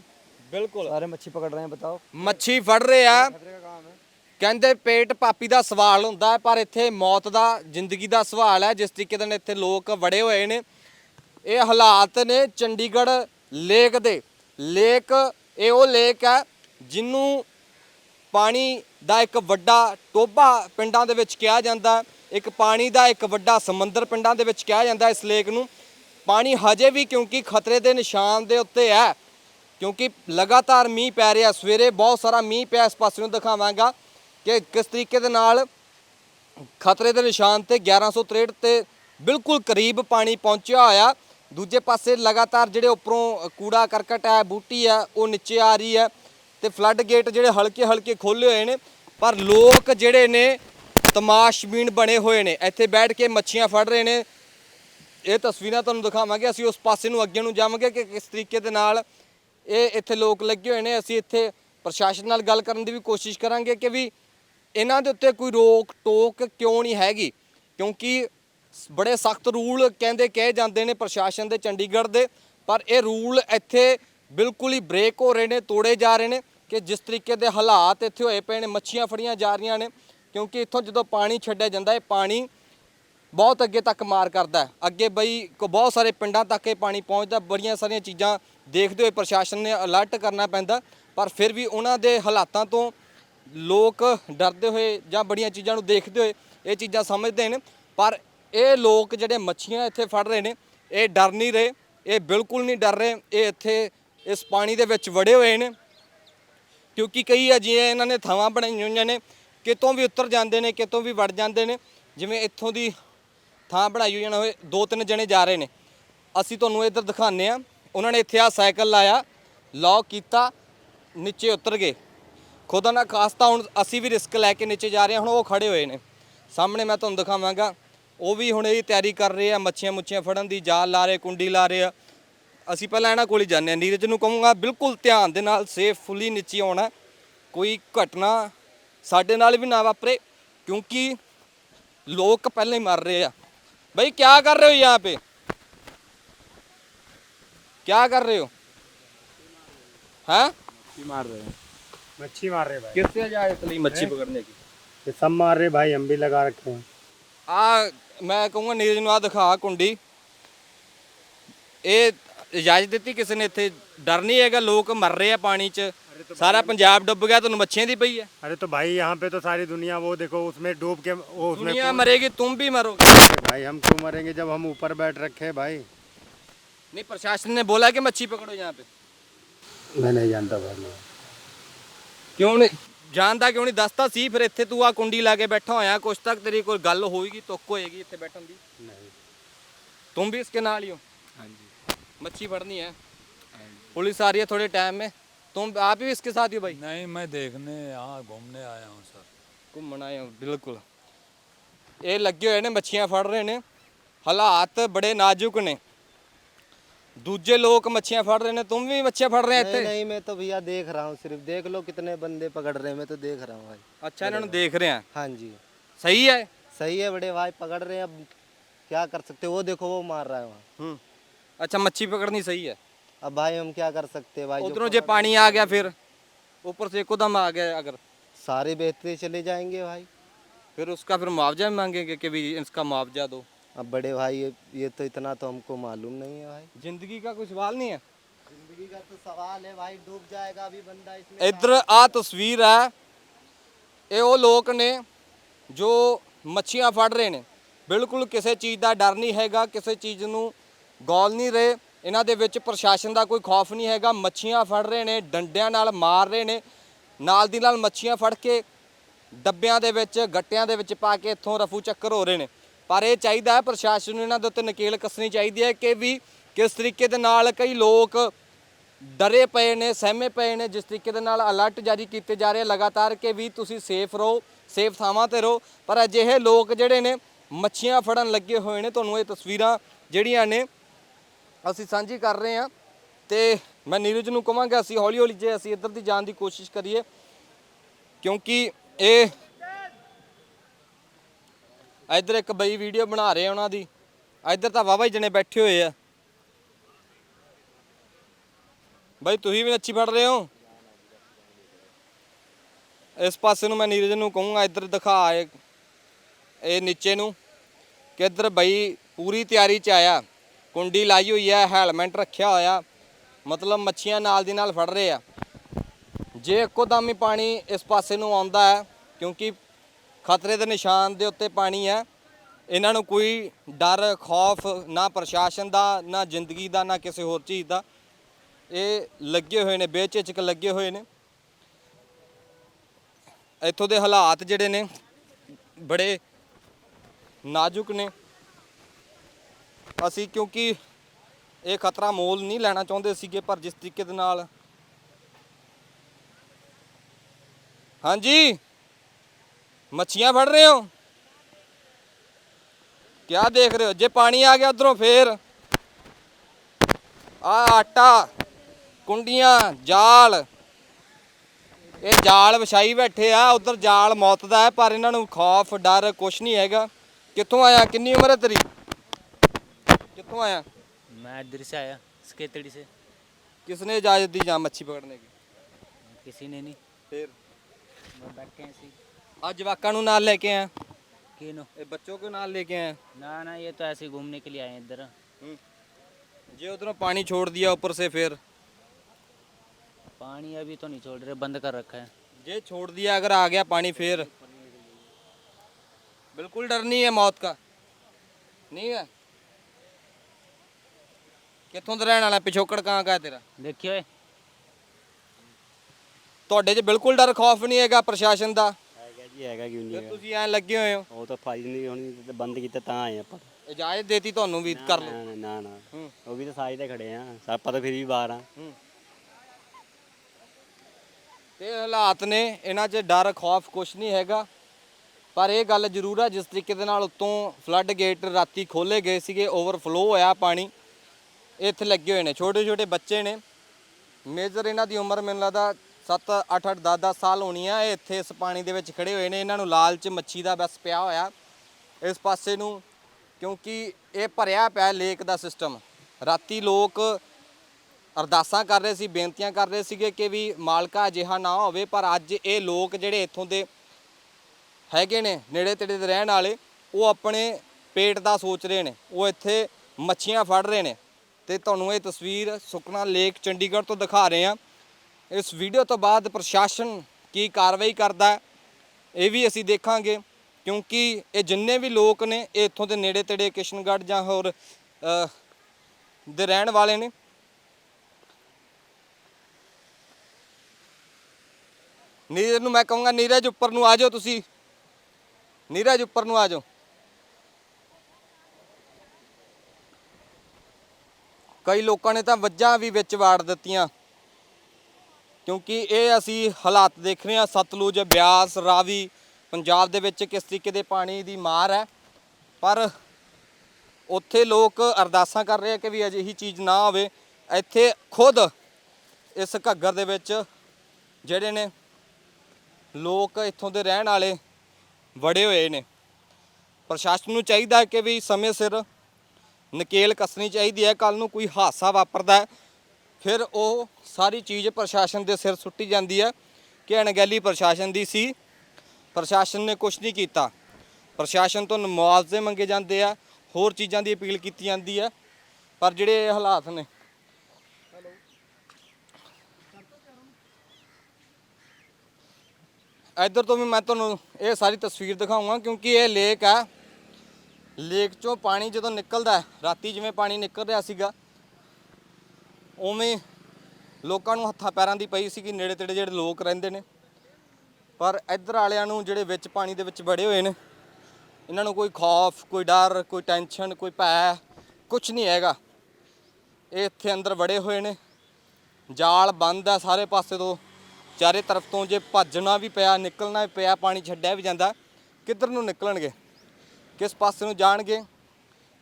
बिल्कुल सारे मच्छी पकड़ रहे हैं बताओ ਮੱਛੀ ਫੜ ਰਹੇ ਆ खतरे का काम है ਕਹਿੰਦੇ ਪੇਟ ਪਾਪੀ ਦਾ ਸਵਾਲ ਹੁੰਦਾ ਹੈ ਪਰ ਇੱਥੇ ਮੌਤ ਦਾ ਜ਼ਿੰਦਗੀ ਦਾ ਸਵਾਲ ਹੈ ਜਿਸ ਤਰੀਕੇ ਦੇ ਨਾਲ ਇੱਥੇ ਲੋਕ ਵੜੇ ਹੋਏ ਨੇ ਇਹ ਹਾਲਾਤ ਨੇ ਚੰਡੀਗੜ੍ਹ ਲੇਕ ਦੇ ਲੇਕ ਇਹ ਉਹ ਲੇਕ ਹੈ ਜਿਹਨੂੰ ਪਾਣੀ ਦਾ ਇੱਕ ਵੱਡਾ ਟੋਬਾ ਪਿੰਡਾਂ ਦੇ ਵਿੱਚ ਕਿਹਾ ਜਾਂਦਾ ਹੈ। ਇੱਕ ਪਾਣੀ ਦਾ ਇੱਕ ਵੱਡਾ ਸਮੁੰਦਰ ਪਿੰਡਾਂ ਦੇ ਵਿੱਚ ਕਿਹਾ ਜਾਂਦਾ ਇਸ ਲੇਕ ਨੂੰ ਪਾਣੀ ਹਜੇ ਵੀ ਕਿਉਂਕਿ ਖਤਰੇ ਦੇ ਨਿਸ਼ਾਨ ਦੇ ਉੱਤੇ ਹੈ ਕਿਉਂਕਿ ਲਗਾਤਾਰ ਮੀਂਹ ਪੈ ਰਿਹਾ। ਸਵੇਰੇ ਬਹੁਤ ਸਾਰਾ ਮੀਂਹ ਪਿਆ, ਇਸ ਪਾਸੇ ਨੂੰ ਦਿਖਾਵਾਂਗਾ ਕਿ ਕਿਸ ਤਰੀਕੇ ਦੇ ਨਾਲ ਖਤਰੇ ਦੇ ਨਿਸ਼ਾਨ ਤੇ 1163 ਤੇ ਬਿਲਕੁਲ ਕਰੀਬ ਪਾਣੀ ਪਹੁੰਚਿਆ ਹੋਇਆ। ਦੂਜੇ ਪਾਸੇ ਲਗਾਤਾਰ ਜਿਹੜੇ ਉੱਪਰੋਂ ਕੂੜਾ ਕਰਕਟ ਹੈ, ਬੂਟੀ ਹੈ, ਉਹ ਨੀਚੇ ਆ ਰਹੀ ਹੈ ਤੇ ਫਲੱਡ ਗੇਟ ਜਿਹੜੇ ਹਲਕੇ ਹਲਕੇ ਖੋਲੇ ਹੋਏ ਨੇ, ਪਰ ਲੋਕ ਜਿਹੜੇ ਨੇ ਤਮਾਸ਼ਬੀਨ ਬਣੇ ਹੋਏ ਨੇ। ਇੱਥੇ ਬੈਠ ਕੇ ਮੱਛੀਆਂ ਫੜ ਰਹੇ ਨੇ। ਇਹ ਤਸਵੀਰਾਂ ਤੁਹਾਨੂੰ ਦਿਖਾਵਾਂਗੇ। ਅਸੀਂ ਉਸ ਪਾਸੇ ਨੂੰ ਅੱਗੇ ਨੂੰ ਜਾਵਾਂਗੇ ਕਿ ਕਿਸ ਤਰੀਕੇ ਦੇ ਨਾਲ ਇਹ ਇੱਥੇ ਲੋਕ ਲੱਗੇ ਹੋਏ ਨੇ, ਅਸੀਂ ਇੱਥੇ ਪ੍ਰਸ਼ਾਸਨ ਨਾਲ ਗੱਲ ਕਰਨ ਦੀ ਵੀ ਕੋਸ਼ਿਸ਼ ਕਰਾਂਗੇ ਕਿ ਵੀ ਇਹਨਾਂ ਦੇ ਉੱਤੇ ਕੋਈ ਰੋਕ ਟੋਕ ਕਿਉਂ ਨਹੀਂ ਹੈਗੀ? ਕਿਉਂਕਿ ਬੜੇ ਸਖਤ ਰੂਲ ਕਹਿੰਦੇ ਕਹੇ ਜਾਂਦੇ ਨੇ ਪ੍ਰਸ਼ਾਸਨ ਦੇ, ਚੰਡੀਗੜ੍ਹ ਦੇ, ਪਰ ਇਹ ਰੂਲ ਇੱਥੇ ਬਿਲਕੁਲ ਹੀ ਬ੍ਰੇਕ ਹੋ ਰਹੇ ਨੇ, ਤੋੜੇ ਜਾ ਰਹੇ ਨੇ ਕਿ ਜਿਸ ਤਰੀਕੇ ਦੇ ਹਾਲਾਤ ਇੱਥੇ ਹੋਏ ਪਏ ਨੇ, ਮੱਛੀਆਂ ਫੜੀਆਂ ਜਾ ਰਹੀਆਂ ਨੇ, ਕਿਉਂਕਿ ਇੱਥੋਂ ਜਦੋਂ ਪਾਣੀ ਛੱਡਿਆ ਜਾਂਦਾ ਹੈ ਪਾਣੀ ਬਹੁਤ ਅੱਗੇ ਤੱਕ ਮਾਰ ਕਰਦਾ ਅੱਗੇ ਬਈ ਬਹੁਤ ਸਾਰੇ ਪਿੰਡਾਂ ਤੱਕ ਇਹ ਪਾਣੀ ਪਹੁੰਚਦਾ, ਬੜੀਆਂ ਸਾਰੀਆਂ ਚੀਜ਼ਾਂ ਦੇਖਦੇ ਹੋਏ ਪ੍ਰਸ਼ਾਸਨ ਨੇ ਅਲਰਟ ਕਰਨਾ ਪੈਂਦਾ ਪਰ ਫਿਰ ਵੀ ਉਹਨਾਂ ਦੇ ਹਾਲਾਤਾਂ ਤੋਂ ਲੋਕ ਡਰਦੇ ਹੋਏ ਜਾਂ ਬੜੀਆਂ ਚੀਜ਼ਾਂ ਨੂੰ ਦੇਖਦੇ ਹੋਏ ਇਹ ਚੀਜ਼ਾਂ ਸਮਝਦੇ ਨੇ, ਪਰ ਇਹ ਲੋਕ ਜਿਹੜੇ ਮੱਛੀਆਂ ਇੱਥੇ ਫੜ ਰਹੇ ਨੇ, ਇਹ ਡਰ ਨਹੀਂ ਰਹੇ, ਇਹ ਬਿਲਕੁਲ ਨਹੀਂ ਡਰ ਰਹੇ, ਇਹ ਇੱਥੇ ਇਸ ਪਾਣੀ ਦੇ ਵਿੱਚ ਵੜੇ ਹੋਏ ਨੇ। ਕਿਉਂਕਿ ਕਈ ਅਜਿਹੇ ਇਹਨਾਂ ਨੇ ਥਾਵਾਂ ਬਣਾਈਆਂ ਹੋਈਆਂ ਨੇ, ਕਿਤੋਂ ਵੀ ਉਤਰ ਜਾਂਦੇ ਨੇ, ਕਿਤੋਂ ਵੀ ਵੜ ਜਾਂਦੇ ਨੇ, ਜਿਵੇਂ ਇੱਥੋਂ ਦੀ ਥਾਂ ਬਣਾਈ ਹੋਈ ਨਾ ਹੋਏ, ਦੋ ਤਿੰਨ ਜਣੇ ਜਾ ਰਹੇ ਨੇ। ਅਸੀਂ ਤੁਹਾਨੂੰ ਇੱਧਰ ਦਿਖਾਉਂਦੇ ਆ ਉਹਨਾਂ ਨੇ ਇੱਥੇ ਆ ਸਾਈਕਲ ਲਾਇਆ ਲੌਕ ਕੀਤਾ, ਨੀਚੇ ਉਤਰ ਗਏ। ਖੁਦਾ ਨਾ ਖਾਸਤਾ, ਹੁਣ ਅਸੀਂ ਵੀ ਰਿਸਕ ਲੈ ਕੇ ਨੀਚੇ ਜਾ ਰਹੇ ਹਾਂ, ਹੁਣ ਉਹ ਖੜੇ ਹੋਏ ਨੇ। ਸਾਹਮਣੇ ਮੈਂ ਤੁਹਾਨੂੰ ਦਿਖਾਵਾਂਗਾ, ਉਹ ਵੀ ਹੁਣ ਇਹ ਤਿਆਰੀ ਕਰ ਰਹੇ ਆ, ਮੱਛੀਆਂ ਮੁੱਛੀਆਂ ਫੜਨ ਦੀ, ਜਾਲ ਲਾ ਰਹੇ, ਕੁੰਡੀ ਲਾ ਰਹੇ ਆ। ਅਸੀਂ ਪਹਿਲਾਂ ਇਹਨਾਂ ਕੋਲ ਹੀ ਜਾਂਦੇ ਹਾਂ। ਨੀਰਜ ਨੂੰ ਕਹੂੰਗਾ, ਬਿਲਕੁਲ ਧਿਆਨ ਦੇ ਨਾਲ ਸੇਫੁਲੀ ਨੀਚੇ ਆਉਣਾ। ਕੋਈ ਘਟਨਾ ਸਾਡੇ ਨਾਲ ਵੀ ਨਾ ਵਾਪਰੇ, ਕਿਉਂਕਿ ਲੋਕ ਪਹਿਲਾਂ ਹੀ ਮਰ ਰਹੇ ਆ। ਭਾਈ ਕੀ ਕਰ ਰਹੇ ਹੋ यहाँ पे क्या कर रहे हो हैं मार रहे हैं मच्छी मार रहे भाई किससे जाए इतनी मच्छी पकड़ने की ये सब मार रहे भाई हम भी लगा रखे हैं ਆ ਮੈਂ ਕਹੂੰਗਾ ਨੀਰਜ ਨੂੰ ਆ ਦਿਖਾ ਕੁੰਡੀ ਇਹ ਇਜਾਜ਼ਤ ਦਿੱਤੀ ਕਿਸੇ ਨੇ ਇੱਥੇ ਡਰ ਨਹੀਂ ਹੈਗਾ ਲੋਕ ਮਰ ਰਹੇ ਆ ਪਾਣੀ 'ਚ ਸਾਰਾ ਪੰਜਾਬ ਡੁੱਬ ਗਿਆ ਤੁਹਾਨੂੰ ਮੱਛੀਆਂ ਦੀ ਪਈ ਹੈ अरे तो भाई यहाँ पे तो सारी दुनिया वो देखो उसमें डूब के वो उसमें ਦੁਨੀਆ ਮਰੇਗੀ ਤੁਮ ਵੀ ਮਰੋਗੇ भाई हम क्यों मरेंगे जब हम ऊपर बैठ रखे हैं भाई नहीं प्रशासन ने बोला कि मच्छी पकड़ो यहाँ पे मैं नहीं जानता भाई ਕਿਉਂ ਨਹੀਂ ਜਾਣਦਾ ਕਿਉਂ ਨਹੀਂ ਦੱਸਦਾ ਸੀ ਫਿਰ ਇੱਥੇ ਤੂੰ ਆ ਕੁੰਡੀ ਲਾ ਕੇ ਬੈਠਾ ਹੋਇਆ ਕੁਛ ਤੱਕ ਤੇਰੀ ਕੋਈ ਗੱਲ ਹੋਏਗੀ ਤੁੱਕ ਹੋਏਗੀ ਇੱਥੇ ਬੈਠਣ ਦੀ नहीं तुम भी इसके नाल ही हो हाँ जी मच्छी पड़नी है पुलिस आ रही है थोड़े टाइम में तुम आप भी इसके साथ ही हो भाई नहीं मैं देखने यहाँ घूमने आया हूँ सर ਘੁੰਮਣ ਆਏ ਹੋ ਬਿਲਕੁਲ ਇਹ ਲੱਗੇ ਹੋਏ ਨੇ ਮੱਛੀਆਂ ਫੜ ਰਹੇ ਨੇ ਹਾਲਾਤ ਬੜੇ ਨਾਜ਼ੁਕ ਨੇ ਦੂਜੇ ਲੋਕ ਮੱਛੀਆਂ ਫੜ ਰਹੇ ਨੇ ਤੁਮ ਵੀ ਮੱਛੀਆਂ ਫੜ ਰਹੇ नहीं ਇੱਥੇ नहीं मैं तो भैया देख रहा हूँ सिर्फ देख लो कितने बंदे पकड़ रहे हैं मैं तो देख रहा हूँ भाई ਅੱਛਾ ਇਹਨਾਂ ਨੂੰ ਦੇਖ ਰਹੇ ਆ हाँ जी ਸਹੀ ਹੈ सही है बड़े भाई पकड़ रहे हैं अब क्या कर सकते हैं वो देखो वो मार रहा है वहाँ ਹੂੰ ਅੱਛਾ ਮੱਛੀ ਪਕੜਨੀ ਸਹੀ ਹੈ अब भाई हम क्या कर सकते हैं भाई जो ਉਧਰੋਂ ਜੇ ਪਾਣੀ ਆ ਗਿਆ ਫਿਰ ਉੱਪਰ से एकदम आ गया अगर सारे बहते चले जाएंगे भाई फिर उसका फिर मुआवजा भी मांगेंगे कि भी इसका मुआवजा दो अब बड़े भाई ये, ये तो इतना तो हमको मालूम नहीं है भाई जिंदगी का कोई सवाल नहीं है जिंदगी का तो सवाल है भाई डूब जाएगा अभी बंदा इसमें ਇੱਧਰ ਆ ਤਸਵੀਰ ਹੈ ਇਹ ਉਹ ਲੋਕ ਨੇ ਜੋ ਮੱਛੀਆਂ ਫੜ ਰਹੇ ਨੇ ਬਿਲਕੁਲ ਕਿਸੇ ਚੀਜ਼ ਦਾ ਡਰ ਨਹੀਂ ਹੈਗਾ ਕਿਸੇ ਚੀਜ਼ ਨੂੰ ਗੌਲ ਨਹੀਂ ਰਹੇ ਇਹਨਾਂ ਦੇ ਵਿੱਚ ਪ੍ਰਸ਼ਾਸਨ ਦਾ ਕੋਈ ਖੌਫ ਨਹੀਂ ਹੈਗਾ, ਮੱਛੀਆਂ ਫੜ ਰਹੇ ਨੇ, ਡੰਡਿਆਂ ਨਾਲ ਮਾਰ ਰਹੇ ਨੇ, ਨਾਲ ਦੀ ਨਾਲ ਮੱਛੀਆਂ ਫੜ ਕੇ ਡੱਬਿਆਂ ਦੇ ਵਿੱਚ, ਗੱਟਿਆਂ ਦੇ ਵਿੱਚ ਪਾ ਕੇ ਇੱਥੋਂ ਰਫੂ ਚੱਕਰ ਹੋ ਰਹੇ ਨੇ। ਪਰ ਇਹ ਚਾਹੀਦਾ ਹੈ, ਪ੍ਰਸ਼ਾਸਨ ਨੂੰ ਇਹਨਾਂ ਦੇ ਉੱਤੇ ਨਕੇਲ ਕੱਸਣੀ ਚਾਹੀਦੀ ਹੈ ਕਿ ਵੀ ਕਿਸ ਤਰੀਕੇ ਦੇ ਨਾਲ ਕਈ ਲੋਕ ਡਰੇ ਪਏ ਨੇ, ਸਹਿਮੇ ਪਏ ਨੇ, ਜਿਸ ਤਰੀਕੇ ਦੇ ਨਾਲ ਅਲਰਟ ਜਾਰੀ ਕੀਤੇ ਜਾ ਰਹੇ ਲਗਾਤਾਰ ਕਿ ਵੀ ਤੁਸੀਂ ਸੇਫ ਰਹੋ, ਸੇਫ ਥਾਵਾਂ ਤੇ ਰਹੋ। ਪਰ ਅਜਿਹੇ ਲੋਕ ਜਿਹੜੇ ਨੇ, ਮੱਛੀਆਂ ਫੜਨ ਲੱਗੇ ਹੋਏ ਨੇ, ਤੁਹਾਨੂੰ ਇਹ ਤਸਵੀਰਾਂ ਜਿਹੜੀਆਂ ਨੇ ਅਸੀਂ ਸਾਂਝੀ ਕਰ ਰਹੇ ਹਾਂ ਤੇ ਮੈਂ ਨੀਰਜ ਨੂੰ ਕਹਾਂਗਾ ਅਸੀਂ ਹੌਲੀ ਹੌਲੀ ਜੇ ਅਸੀਂ ਇੱਧਰ ਦੀ ਜਾਣ ਦੀ ਕੋਸ਼ਿਸ਼ ਕਰੀਏ, ਕਿਉਂਕਿ ਇਹ ਇੱਧਰ ਇੱਕ ਬਈ ਵੀਡੀਓ ਬਣਾ ਰਹੇ ਉਹਨਾਂ ਦੀ। ਇੱਧਰ ਤਾਂ ਵਾਵਾ ਹੀ ਜਣੇ ਬੈਠੇ ਹੋਏ ਆ। ਬਾਈ ਤੁਸੀਂ ਵੀ ਮੱਛੀ ਫੜ ਰਹੇ ਹੋ? ਇਸ ਪਾਸੇ ਨੂੰ ਮੈਂ ਨੀਰਜ ਨੂੰ ਕਹੂੰਗਾ, ਇੱਧਰ ਦਿਖਾ ਇਹ ਨੀਚੇ ਨੂੰ, ਕਿ ਇੱਧਰ ਬਈ ਪੂਰੀ ਤਿਆਰੀ ਚ ਆਇਆ। ਕੁੰਡੀ ਲਾਈ ਹੋਈ ਹੈ, ਹੈਲਮਟ ਰੱਖਿਆ ਹੋਇਆ। ਮਤਲਬ ਮੱਛੀਆਂ ਨਾਲ ਦੀ ਨਾਲ ਫੜ ਰਹੇ ਆ। ਜੇ ਇੱਕੋ ਦਮ ਹੀ ਪਾਣੀ ਇਸ ਪਾਸੇ ਨੂੰ ਆਉਂਦਾ ਹੈ, ਕਿਉਂਕਿ ਖਤਰੇ ਦੇ ਨਿਸ਼ਾਨ ਦੇ ਉੱਤੇ ਪਾਣੀ ਹੈ, ਇਹਨਾਂ ਨੂੰ ਕੋਈ ਡਰ, ਖੌਫ ਨਾ ਪ੍ਰਸ਼ਾਸਨ ਦਾ, ਨਾ ਜ਼ਿੰਦਗੀ ਦਾ, ਨਾ ਕਿਸੇ ਹੋਰ ਚੀਜ਼ ਦਾ। ਇਹ ਲੱਗੇ ਹੋਏ ਨੇ ਬੇਚਿਚਕ ਲੱਗੇ ਹੋਏ ਨੇ। ਇੱਥੋਂ ਦੇ ਹਾਲਾਤ ਜਿਹੜੇ ਨੇ, ਬੜੇ ਨਾਜ਼ੁਕ ਨੇ। ਅਸੀਂ ਕਿਉਂਕਿ ਇਹ ਖਤਰਾ ਮੋਲ ਨਹੀਂ ਲੈਣਾ ਚਾਹੁੰਦੇ ਸੀਗੇ, ਪਰ ਜਿਸ ਤਰੀਕੇ ਦੇ ਨਾਲ ਹਾਂਜੀ, ਮੱਛੀਆਂ ਫੜ ਰਹੇ ਹੋ? ਕਿਆ ਦੇਖ ਰਹੇ ਹੋ? ਜੇ ਪਾਣੀ ਆ ਗਿਆ ਉਧਰੋਂ ਫੇਰ। ਆ ਆਟਾ, ਕੁੰਡੀਆਂ, ਜਾਲ। ਇਹ ਜਾਲ ਵਿਛਾਈ ਬੈਠੇ ਆ, ਉਧਰ ਜਾਲ ਮੌਤ ਦਾ ਹੈ, ਪਰ ਇਹਨਾਂ ਨੂੰ ਖੌਫ, ਡਰ ਕੁਛ ਨਹੀਂ ਹੈਗਾ। ਕਿੱਥੋਂ ਆਇਆ? ਕਿੰਨੀ ਉਮਰ ਹੈ ਤੇਰੀ? कहाँ आया मैं इधर से आया सकेतड़ी से किसने इजाज़त दी यहाँ मच्छी पकड़ने की किसी ने नहीं ਫਿਰ ਮੈਂ ਬੈਠੇ ਸੀ ਅੱਜ ਜਵਾਕਾਂ ਨੂੰ ਨਾਲ ਲੈ ਕੇ ਆਇਆ ਕਿਨੋ ਇਹ ਬੱਚੋ ਕੋ ਨਾਲ ਲੈ ਕੇ ਆਇਆ ना ना ये तो ऐसे ही घूमने के लिए आए हैं इधर हम्म। ਜੇ ਉਧਰੋਂ ਪਾਣੀ ਛੋੜ ਦਿਆ ਉੱਪਰ ਸੇ ਫਿਰ पानी अभी तो नहीं छोड़ रहे बंद कर रखा है ਜੇ छोड़ दिया अगर आ गया पानी फिर बिल्कुल डर नहीं है मौत का नहीं है ਕਿੱਥੋਂ ਦਾ ਰਹਿਣ ਵਾਲਾ? ਪਿਛੋਕੜ ਕਾਂ ਕਾ ਤੇਰਾ? ਦੇਖਿਓ ਏ ਤੁਹਾਡੇ 'ਚ ਬਿਲਕੁਲ ਡਰ ਖੌਫ ਨਹੀਂ ਹੈਗਾ ਪ੍ਰਸ਼ਾਸਨ ਦਾ? ਹੈਗਾ ਜੀ ਹੈਗਾ ਕਿਉਂ ਨਹੀਂ ਤੁਸੀਂ ਐਂ ਲੱਗੇ ਹੋਏ ਹੋ? ਉਹ ਤਾਂ ਫਾਈਲ ਨਹੀਂ ਹੋਣੀ ਤੇ ਬੰਦ ਕੀਤਾ ਤਾਂ ਆਏ ਆਪਾਂ। ਇਜਾਜ਼ਤ ਦੇਤੀ ਤੁਹਾਨੂੰ ਵੀ ਕਰ ਲਓ। ਨਾ, ਨਾ ਉਹ ਵੀ ਤਾਂ ਸਾਜ ਤੇ ਖੜੇ ਆ। ਆਪਾਂ ਤਾਂ ਫਿਰ ਵੀ ਬਾਹਰ ਆ। ਤੇ ਹਾਲਾਤ ਨੇ ਇਹਨਾਂ 'ਚ ਡਰ ਖੌਫ ਕੁਛ ਨਹੀਂ ਹੈਗਾ। ਪਰ ਇਹ ਗੱਲ ਜ਼ਰੂਰ ਆ ਜਿਸ ਤਰੀਕੇ ਦੇ ਨਾਲ ਉੱਤੋਂ ਫਲੱਡ ਗੇਟ ਰਾਤੀ ਖੋਲੇ ਗਏ ਸੀਗੇ ਓਵਰਫਲੋ ਹੋਇਆ ਪਾਣੀ। ਇੱਥੇ ਲੱਗੇ ਹੋਏ ਨੇ, ਛੋਟੇ ਛੋਟੇ ਬੱਚੇ ਨੇ। ਮੇਜਰ ਇਹਨਾਂ ਦੀ ਉਮਰ ਮੈਨੂੰ ਲੱਗਦਾ 7 8 8 10 10 ਸਾਲ ਹੋਣੀ ਆ। ਇਹ ਇੱਥੇ ਇਸ ਪਾਣੀ ਦੇ ਵਿੱਚ ਖੜੇ ਹੋਏ ਨੇ। ਇਹਨਾਂ ਨੂੰ ਲਾਲਚ, ਮੱਛੀ ਦਾ ਬਸ ਪਿਆ ਹੋਇਆ। ਇਸ ਪਾਸੇ ਨੂੰ ਕਿਉਂਕਿ ਇਹ ਭਰਿਆ ਪਿਆ ਲੇਕ ਦਾ ਸਿਸਟਮ ਰਾਤੀ ਲੋਕ ਅਰਦਾਸਾਂ ਕਰ ਰਹੇ ਸੀ, ਬੇਨਤੀਆਂ ਕਰ ਰਹੇ ਸੀਗੇ ਕਿ ਵੀ ਮਾਲਕਾ ਅਜਿਹਾ ਨਾ ਹੋਵੇ, ਪਰ ਅੱਜ ਇਹ ਲੋਕ ਜਿਹੜੇ ਇੱਥੋਂ ਦੇ ਹੈਗੇ ਨੇ, ਨੇੜੇ ਤੇੜੇ ਦੇ ਰਹਿਣ ਵਾਲੇ, ਉਹ ਆਪਣੇ ਪੇਟ ਦਾ ਸੋਚ ਰਹੇ ਨੇ। ਉਹ ਇੱਥੇ ਮੱਛੀਆਂ ਫੜ ਰਹੇ ਨੇ। ਤੇ ਤੁਹਾਨੂੰ ਇਹ ਤਸਵੀਰ ਸੁਖਨਾ ਲੇਕ ਚੰਡੀਗੜ੍ਹ ਤੋਂ ਦਿਖਾ ਰਹੇ ਹਾਂ। ਇਸ ਵੀਡੀਓ ਤੋਂ ਬਾਅਦ ਪ੍ਰਸ਼ਾਸਨ ਕੀ ਕਾਰਵਾਈ ਕਰਦਾ ਇਹ ਵੀ ਅਸੀਂ ਦੇਖਾਂਗੇ, ਕਿਉਂਕਿ ਇਹ ਜਿੰਨੇ ਵੀ ਲੋਕ ਨੇ, ਇਹ ਇੱਥੋਂ ਦੇ ਨੇੜੇ ਤੇੜੇ ਕਿਸ਼ਨਗੜ੍ਹ ਜਾਂ ਹੋਰ ਦੇ ਰਹਿਣ ਵਾਲੇ ਨੇ। ਨੀਰਜ ਨੂੰ ਮੈਂ ਕਹੂੰਗਾ, ਨੀਰਜ ਉੱਪਰ ਨੂੰ ਆ ਜਾਓ ਤੁਸੀਂ। ਨੀਰਜ ਉੱਪਰ ਨੂੰ ਆ ਜਾਓ। ਕਈ ਲੋਕਾਂ ਨੇ ਤਾਂ ਵੱਜਾਂ ਵੀ ਵਿੱਚ ਵਾੜ ਦਿੱਤੀਆਂ। ਕਿਉਂਕਿ ਇਹ ਅਸੀਂ ਹਾਲਾਤ ਦੇਖ ਰਹੇ ਹਾਂ। ਸਤਲੁਜ, ਬਿਆਸ, ਰਾਵੀ ਪੰਜਾਬ ਦੇ ਵਿੱਚ ਕਿਸ ਤਰੀਕੇ ਦੇ ਪਾਣੀ ਦੀ ਮਾਰ ਹੈ। ਪਰ ਉੱਥੇ ਲੋਕ ਅਰਦਾਸਾਂ ਕਰ ਰਹੇ ਆ ਕਿ ਵੀ ਅਜਿਹੀ ਚੀਜ਼ ਨਾ ਹੋਵੇ। ਇੱਥੇ ਖੁਦ ਇਸ ਘੱਗਰ ਦੇ ਵਿੱਚ ਜਿਹੜੇ ਨੇ ਲੋਕ ਇੱਥੋਂ ਦੇ ਰਹਿਣ ਵਾਲੇ ਵੜੇ ਹੋਏ ਨੇ। ਪ੍ਰਸ਼ਾਸਨ ਨੂੰ ਚਾਹੀਦਾ ਕਿ ਵੀ ਸਮੇਂ ਸਿਰ ਨਕੇਲ ਕੱਸਣੀ ਚਾਹੀਦੀ ਹੈ ਕੱਲ ਨੂੰ ਕੋਈ ਹਾਦਸਾ ਵਾਪਰਦਾ ਫਿਰ ਉਹ ਸਾਰੀ ਚੀਜ਼ ਪ੍ਰਸ਼ਾਸਨ ਦੇ ਸਿਰ ਸੁੱਟੀ ਜਾਂਦੀ ਹੈ ਕਿ ਅਣਗਹਿਲੀ ਪ੍ਰਸ਼ਾਸਨ ਦੀ ਸੀ। ਪ੍ਰਸ਼ਾਸਨ ਨੇ ਕੁਝ ਨਹੀਂ ਕੀਤਾ। ਪ੍ਰਸ਼ਾਸਨ ਤੋਂ ਮੁਆਵਜ਼ੇ ਮੰਗੇ ਜਾਂਦੇ ਆ, ਹੋਰ ਚੀਜ਼ਾਂ ਦੀ ਅਪੀਲ ਕੀਤੀ ਜਾਂਦੀ ਹੈ, ਪਰ ਜਿਹੜੇ ਇਹ ਹਾਲਾਤ ਨੇ। ਇੱਧਰ ਤੋਂ ਵੀ ਮੈਂ ਤੁਹਾਨੂੰ ਇਹ ਸਾਰੀ ਤਸਵੀਰ ਦਿਖਾਉਂਗਾ ਕਿਉਂਕਿ ਇਹ ਲੇਕ ਹੈ ਲੇਕ ਚੋਂ ਪਾਣੀ ਜਦੋਂ ਨਿਕਲਦਾ ਰਾਤੀ ਜਿਵੇਂ ਪਾਣੀ ਨਿਕਲ ਰਿਹਾ ਸੀਗਾ, ਉਵੇਂ ਲੋਕਾਂ ਨੂੰ ਹੱਥਾਂ ਪੈਰਾਂ ਦੀ ਪਈ ਸੀ ਕਿ ਨੇੜੇ ਤੇੜੇ ਜਿਹੜੇ ਲੋਕ ਰਹਿੰਦੇ ਨੇ। ਪਰ ਇੱਧਰ ਵਾਲਿਆਂ ਨੂੰ ਜਿਹੜੇ ਵਿੱਚ ਪਾਣੀ ਦੇ ਵਿੱਚ ਵੜੇ ਹੋਏ ਨੇ, ਇਹਨਾਂ ਨੂੰ ਕੋਈ ਖੌਫ, ਕੋਈ ਡਰ, ਕੋਈ ਟੈਨਸ਼ਨ, ਕੋਈ ਭੈ ਕੁਝ ਨਹੀਂ ਹੈਗਾ। ਇਹ ਇੱਥੇ ਅੰਦਰ ਵੜੇ ਹੋਏ ਨੇ। ਜਾਲ ਬੰਦ ਆ ਸਾਰੇ ਪਾਸੇ ਤੋਂ। ਚਾਰੇ ਤਰਫ ਤੋਂ ਜੇ ਭੱਜਣਾ ਵੀ ਪਿਆ, ਨਿਕਲਣਾ ਵੀ ਪਿਆ, ਪਾਣੀ ਛੱਡਿਆ ਵੀ ਜਾਂਦਾ, ਕਿੱਧਰ ਨੂੰ ਨਿਕਲਣਗੇ? ਕਿਸ ਪਾਸੇ ਨੂੰ ਜਾਣਗੇ?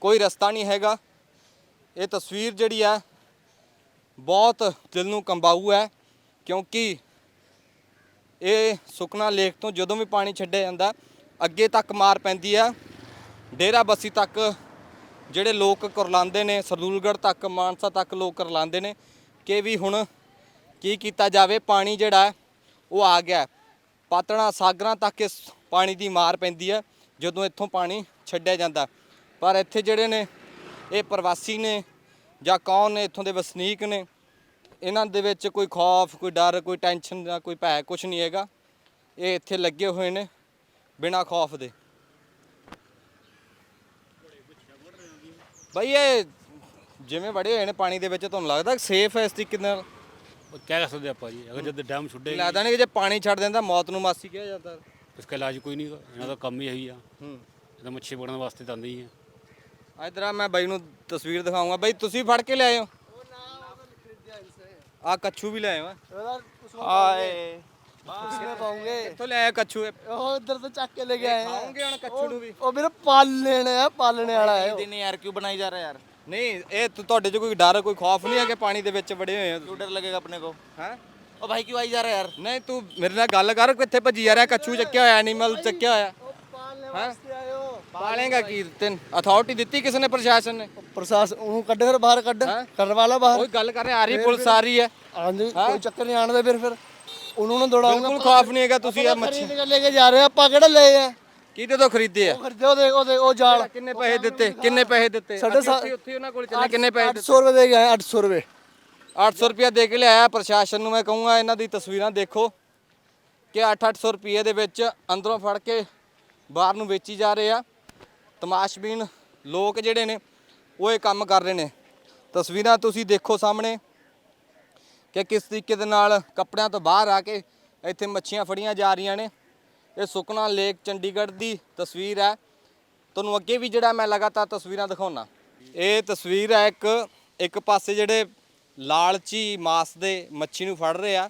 ਕੋਈ ਰਸਤਾ ਨਹੀਂ ਹੈਗਾ। ਇਹ ਤਸਵੀਰ ਜਿਹੜੀ ਹੈ, ਬਹੁਤ ਦਿਲ ਨੂੰ ਕੰਬਾਊ ਹੈ, ਕਿਉਂਕਿ ਇਹ ਸੁਕਨਾ ਲੇਕ ਤੋਂ ਜਦੋਂ ਵੀ ਪਾਣੀ ਛੱਡਿਆ ਜਾਂਦਾ, ਅੱਗੇ ਤੱਕ ਮਾਰ ਪੈਂਦੀ ਹੈ। ਡੇਰਾ ਬੱਸੀ ਤੱਕ ਜਿਹੜੇ ਲੋਕ ਕਰਲਾਉਂਦੇ ਨੇ, ਸਰਦੂਲਗੜ੍ਹ ਤੱਕ, ਮਾਨਸਾ ਤੱਕ ਲੋਕ ਕਰਲਾਉਂਦੇ ਨੇ, ਕਿ ਵੀ ਹੁਣ ਕੀ ਕੀਤਾ ਜਾਵੇ, ਪਾਣੀ ਜਿਹੜਾ ਉਹ ਆ ਗਿਆ ਹੈ। ਪਾਤਣਾ ਸਾਗਰਾਂ ਤੱਕ ਇਸ ਪਾਣੀ ਦੀ ਮਾਰ ਪੈਂਦੀ ਹੈ। ਜਦੋਂ ਇੱਥੋਂ ਪਾਣੀ ਛੱਡਿਆ ਜਾਂਦਾ। ਪਰ ਇੱਥੇ ਜਿਹੜੇ ਨੇ ਇਹ ਪ੍ਰਵਾਸੀ ਨੇ ਜਾਂ ਕੌਣ ਨੇ ਇੱਥੋਂ ਦੇ ਵਸਨੀਕ ਨੇ ਇਹਨਾਂ ਦੇ ਵਿੱਚ ਕੋਈ ਖੌਫ ਕੋਈ ਡਰ ਕੋਈ ਟੈਨਸ਼ਨ ਜਾਂ ਕੋਈ ਭੈ ਕੁਝ ਨਹੀਂ ਹੈਗਾ। ਇਹ ਇੱਥੇ ਲੱਗੇ ਹੋਏ ਨੇ ਬਿਨਾਂ ਖੌਫ ਦੇ। ਬਈ ਇਹ ਜਿਵੇਂ ਵੜੇ ਹੋਏ ਨੇ ਪਾਣੀ ਦੇ ਵਿੱਚ ਤੁਹਾਨੂੰ ਲੱਗਦਾ ਸੇਫ ਹੈ ਇਸ ਤਰੀਕੇ ਨਾਲ? ਉਹ ਕਹਿ ਸਕਦੇ ਆਪਾਂ ਜੀ ਅਗਰ ਜਦ ਡੈਮ ਛੁੱਟੇਗਾ। ਲੱਗਦਾ ਨਹੀਂ ਕਿ ਜੇ ਪਾਣੀ ਛੱਡ ਦਿੰਦਾ ਮੌਤ ਨੂੰ ਮਾਸੀ ਕਿਹਾ ਜਾਂਦਾ। ਇਸਕਾ ਇਲਾਜ ਕੋਈ ਨਹੀਂ ਇਹਨਾਂ ਦਾ ਕੰਮ ਹੀ ਇਹੀ ਆ ਹੂੰ ਇਹ ਤਾਂ ਮੱਛੀ ਪਕੜਨ ਵਾਸਤੇ ਤਾਂ ਆਉਂਦੇ ਹੀ ਆ ਇਧਰ ਆ ਮੈਂ ਬਾਈ ਨੂੰ ਤਸਵੀਰ ਦਿਖਾਉਂਗਾ ਬਾਈ ਤੁਸੀਂ ਫੜ ਕੇ ਲਿਆਏ ਹੋ ਆ ਕੱਛੂ ਵੀ ਲਿਆਏ ਹੋ हाय उसमें पाऊंगे ਕਿੱਥੋਂ ਲਿਆਏ ਕੱਛੂ ਇਹ? ਉਹ ਇੱਧਰ ਤੋਂ ਚੱਕ ਕੇ ਲੈ ਕੇ ਆਏ ਖਾਓਗੇ ਹੁਣ ਕੱਛੂ ਨੂੰ ਵੀ ਉਹ ਵੀਰ ਪਾਲਣੇ ਨੇ ਆ ਪਾਲਣੇ ਵਾਲਾ ਹੈ दिन यार क्यों बनाई जा रहा है यार ਨਹੀਂ ਇਹ ਤੁ- ਤੁਹਾਡੇ 'ਚ ਕੋਈ ਡਰ ਕੋਈ ਖੌਫ ਨਹੀਂ ਹੈ ਕਿ ਪਾਣੀ ਦੇ ਵਿੱਚ ਵੜੇ ਹੋਏ ਹੋ क्यों डर लगेगा अपने को ਹੈ ਉਹ ਭਾਈ ਕਿਉਂ ਆਈ ਜਾ ਰਿਹਾ ਯਾਰ? ਨਹੀਂ ਤੂੰ ਮੇਰੇ ਨਾਲ ਗੱਲ ਕਰ ਕਿੱਥੇ ਭੱਜੀ ਜਾ ਰਿਹਾ? ਕੱਛੂ ਚੱਕਿਆ ਹੋਇਆ ਐਨੀਮਲ ਚੱਕਿਆ ਹੋਇਆ। ਪਾਲੇਗਾ ਕੀ ਤੈਨ? ਅਥਾਰਟੀ ਦਿੱਤੀ ਕਿਸ ਨੇ ਪ੍ਰਸ਼ਾਸਨ ਨੇ? ਪ੍ਰਸ਼ਾਸਨ ਉਹਨੂੰ ਕੱਢ ਫਿਰ ਬਾਹਰ ਕੱਢ ਕਰਨ ਵਾਲਾ ਬਾਹਰ। ਕੋਈ ਗੱਲ ਕਰ ਰਿਹਾ ਆ ਰਹੀ ਪੁਲਿਸ ਆ ਰਹੀ ਹੈ। ਹਾਂਜੀ ਕੋਈ ਚੱਕਰ ਨਹੀਂ ਆਣ ਦਾ ਫਿਰ ਫਿਰ। ਉਹਨਾਂ ਨੂੰ ਦੌੜਾਉਂਗਾ। ਬਿਲਕੁਲ ਖੌਫ ਨਹੀਂ ਹੈਗਾ ਤੁਸੀਂ ਇਹ ਮੱਛੀ ਲੈ ਕੇ ਜਾ ਰਹੇ ਆਪਾਂ ਕਿਹੜਾ ਲਏ ਆ? ਕਿਹਦੇ ਤੋਂ ਖਰੀਦੇ ਆ? ਖਰੀਦੇ ਉਹ ਦੇਖੋ ਦੇਖੋ ਜਾਲ। ਕਿੰਨੇ ਪੈਸੇ ਦਿੱਤੇ? ਕਿੰਨੇ ਪੈਸੇ ਦਿੱਤੇ? ਸਾਡੇ ਉੱਥੇ ਉਹਨਾਂ ਕੋਲ ਚੱਲੇ ਕਿੰਨੇ ਪੈਸੇ 800 ਰੁਪਏ ਦੇ ਗਏ 800 ਰੁਪਏ। 800 ਰੁਪਇਆ ਦੇ ਕੇ ਲਿਆਇਆ ਪ੍ਰਸ਼ਾਸਨ ਨੂੰ, ਮੈਂ ਕਹੂੰਗਾ ਇਹਨਾਂ ਦੀ ਤਸਵੀਰਾਂ ਦੇਖੋ ਕਿ 8-800 ਰੁਪਏ ਦੇ ਵਿੱਚ ਅੰਦਰੋਂ ਫੜ ਕੇ ਬਾਹਰ ਨੂੰ ਵੇਚੀ ਜਾ ਰਹੇ ਆ। ਤਮਾਸ਼ਬੀਨ ਲੋਕ ਜਿਹੜੇ ਨੇ, ਉਹ ਇਹ ਕੰਮ ਕਰ ਰਹੇ ਨੇ। ਤਸਵੀਰਾਂ ਤੁਸੀਂ ਦੇਖੋ ਸਾਹਮਣੇ ਕਿ ਕਿਸ ਤਰੀਕੇ ਦੇ ਨਾਲ ਕੱਪੜਿਆਂ ਤੋਂ ਬਾਹਰ ਆ ਕੇ ਇੱਥੇ ਮੱਛੀਆਂ ਫੜੀਆਂ ਜਾ ਰਹੀਆਂ ਨੇ। ਇਹ ਸੁਕਨਾ ਲੇਕ ਚੰਡੀਗੜ੍ਹ ਦੀ ਤਸਵੀਰ ਹੈ। ਤੁਹਾਨੂੰ ਅੱਗੇ ਵੀ ਜਿਹੜਾ ਮੈਂ ਲਗਾਤਾਰ ਤਸਵੀਰਾਂ ਦਿਖਾਉਣਾ ਇਹ ਤਸਵੀਰ ਹੈ ਇੱਕ ਇੱਕ ਪਾਸੇ ਜਿਹੜੇ ਲਾਲਚੀ ਮਾਸ ਦੇ ਮੱਛੀ ਨੂੰ ਫੜ ਰਹੇ ਆ।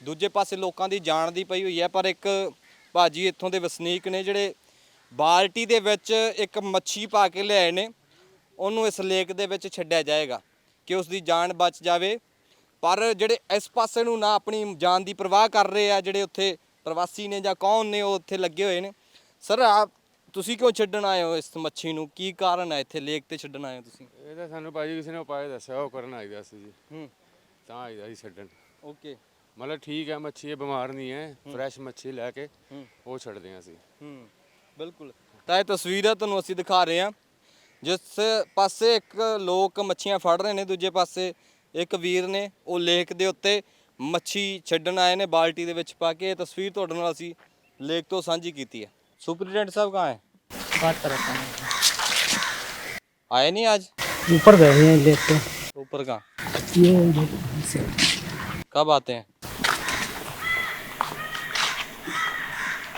ਦੂਜੇ ਪਾਸੇ ਲੋਕਾਂ ਦੀ ਜਾਨ ਦੀ ਪਈ ਹੋਈ ਹੈ, ਪਰ ਇੱਕ ਭਾਜੀ ਇੱਥੋਂ ਦੇ ਵਸਨੀਕ ਨੇ ਜਿਹੜੇ ਬਾਲਟੀ ਦੇ ਵਿੱਚ ਇੱਕ ਮੱਛੀ ਪਾ ਕੇ ਲਿਆਏ ਨੇ, ਉਹਨੂੰ ਇਸ ਲੇਕ ਦੇ ਵਿੱਚ ਛੱਡਿਆ ਜਾਏਗਾ ਕਿ ਉਸ ਦੀ ਜਾਨ ਬਚ ਜਾਵੇ। ਪਰ ਜਿਹੜੇ ਇਸ ਪਾਸੇ ਨੂੰ ਨਾ ਆਪਣੀ ਜਾਨ ਦੀ ਪਰਵਾਹ ਕਰ ਰਹੇ ਆ, ਜਿਹੜੇ ਉੱਥੇ ਪ੍ਰਵਾਸੀ ਨੇ ਜਾਂ ਕੌਣ ਨੇ, ਉਹ ਉੱਥੇ ਲੱਗੇ ਹੋਏ ਨੇ। ਸਰ, ਆਪ ਤੁਸੀਂ ਕਿਉਂ ਛੱਡਣ ਆਏ ਹੋ ਇਸ ਮੱਛੀ ਨੂੰ? ਕੀ ਕਾਰਨ ਹੈ ਇੱਥੇ ਲੇਕ ਤੇ ਛੱਡਣ ਆਏ ਹੋ ਤੁਸੀਂ? ਇਹ ਤਾਂ ਸਾਨੂੰ ਭਾਜੀ ਕਿਸੇ ਨੇ ਉਪਾਅ ਦੱਸਿਆ ਉਹ ਕਰਨ ਆਈਦਾ ਸੀ ਜੀ। ਹੂੰ। ਤਾਂ ਆਈਦਾ ਸੀ ਛੱਡਣ। ਓਕੇ। ਮਤਲਬ ਠੀਕ ਹੈ ਮੱਛੀ ਇਹ ਬਿਮਾਰ ਨਹੀਂ ਹੈ ਫਰੈਸ਼ ਮੱਛੀ ਲੈ ਕੇ। ਉਹ ਛੱਡਦੇ ਹਾਂ ਅਸੀਂ। ਹੂੰ ਬਿਲਕੁਲ। ਤਾਂ ਇਹ ਤਸਵੀਰ ਤੁਹਾਨੂੰ ਅਸੀਂ ਦਿਖਾ ਰਹੇ ਹਾਂ। ਜਿਸ ਪਾਸੇ ਇੱਕ ਲੋਕ ਮੱਛੀਆਂ ਫੜ ਰਹੇ ਨੇ ਦੂਜੇ ਪਾਸੇ ਇੱਕ ਵੀਰ ਨੇ ਉਹ ਲੇਕ ਦੇ ਉੱਤੇ ਮੱਛੀ ਛੱਡਣ ਆਏ ਨੇ ਬਾਲਟੀ ਦੇ ਵਿੱਚ ਪਾ ਕੇ। ਇਹ ਤਸਵੀਰ ਤੁਹਾਡੇ ਨਾਲ ਅਸੀਂ ਲੇਕ ਤੋਂ ਸਾਂਝੀ ਕੀਤੀ ਹੈ। ਸੁਪਰਡੈਂਟ ਸਾਹਿਬ ਕਹਾਂ ਹੈ? बात कर रखा है आए नहीं आज ऊपर गए हैं लेट पे ऊपर कहाँ ये कब आते हैं